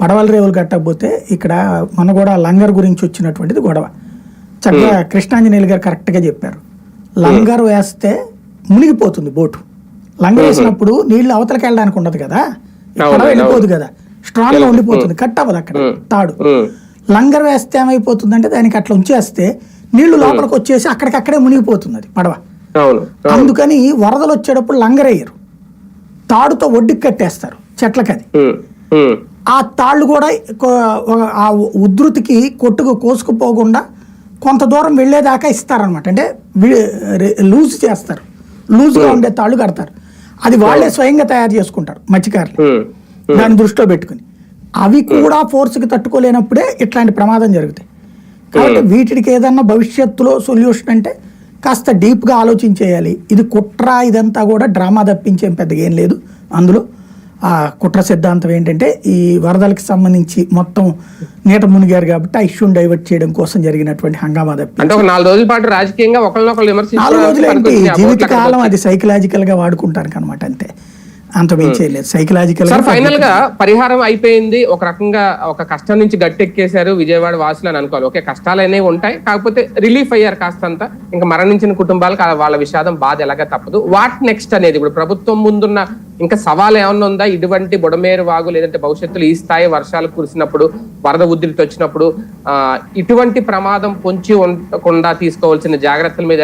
పడవల రేవులు కట్టకపోతే ఇక్కడ మన కూడా లంగర్ గురించి వచ్చినటువంటిది గొడవ. చక్కగా కృష్ణాంజనేయులు గారు కరెక్ట్గా చెప్పారు. లంగర్ వేస్తే మునిగిపోతుంది బోటు. లంగర్ వేసినప్పుడు నీళ్ళు అవతలకి వెళ్ళడానికి ఉండదు కదా? పడవ వెళ్ళిపోదు కదా? స్ట్రాంగ్గా ఉండిపోతుంది కట్ అవ్వదు అక్కడ తాడు. లంగర్ వేస్తే ఏమైపోతుందంటే దానికి అట్లా ఉంచేస్తే నీళ్ళు లోపలికి వచ్చేసి అక్కడికక్కడే మునిగిపోతుంది అది పడవ అందుకని వరదలు వచ్చేటప్పుడు లంగరేయరు. తాడుతో ఒడ్డుకి కట్టేస్తారు చెట్లకి అది ఆ తాళ్ళు కూడా ఆ ఉధృతికి కొట్టుకు కోసుకుపోకుండా కొంత దూరం వెళ్ళేదాకా ఇస్తారనమాట అంటే లూజ్ చేస్తారు. లూజ్గా ఉండే తాళ్ళు కడతారు. అది వాళ్ళే స్వయంగా తయారు చేసుకుంటారు మత్స్యకారులు. దాన్ని దృష్టిలో పెట్టుకుని. అవి కూడా ఫోర్స్కి తట్టుకోలేనప్పుడే ఇట్లాంటి ప్రమాదం జరుగుతాయి. కాబట్టి వీటికి ఏదన్నా భవిష్యత్తులో సొల్యూషన్ అంటే కాస్త డీప్గా ఆలోచించేయాలి. ఇది కుట్ర ఇదంతా కూడా డ్రామా తప్పించేం పెద్దగా ఏం లేదు అందులో. ఆ కుట్ర సిద్ధాంతం ఏంటంటే ఈ వరదలకు సంబంధించి మొత్తం నీట మునిగారు కాబట్టి ఆ ఇష్యూని డైవర్ట్ చేయడం కోసం జరిగినటువంటి హంగామా తప్పి అంటే ఒక నాలుగు రోజుల పాటు రాజకీయంగా నాలుగు రోజులు ఏంటి జీవితకాలం అది సైకలాజికల్గా వాడుకుంటానికి అనమాట అంతే. అంత మించి లేదు సైకలాజికల్ సార్ ఫైనల్గా పరిహారం అయిపోయింది. ఒక రకంగా ఒక కష్టం నుంచి గట్టెక్కేశారు విజయవాడ వాసులు అని అనుకోవాలి. ఓకే కష్టాలు అనేవి ఉంటాయి. కాకపోతే రిలీఫ్ అయ్యారు కాస్తంత. ఇంకా మరణించిన కుటుంబాలకు వాళ్ళ విషాదం బాధ ఎలాగా తప్పదు. వాట్ నెక్స్ట్ అనేది ఇప్పుడు ప్రభుత్వం ముందున్న ఇంకా సవాల్ ఏమన్నా ఉందా? ఇటువంటి బుడమేరు వాగు లేదంటే భవిష్యత్తులో ఈ స్థాయి వర్షాలు కురిసినప్పుడు వరద ఉధృతి వచ్చినప్పుడు ఇటువంటి ప్రమాదం పొంచి ఉండకుండా తీసుకోవాల్సిన జాగ్రత్తల మీద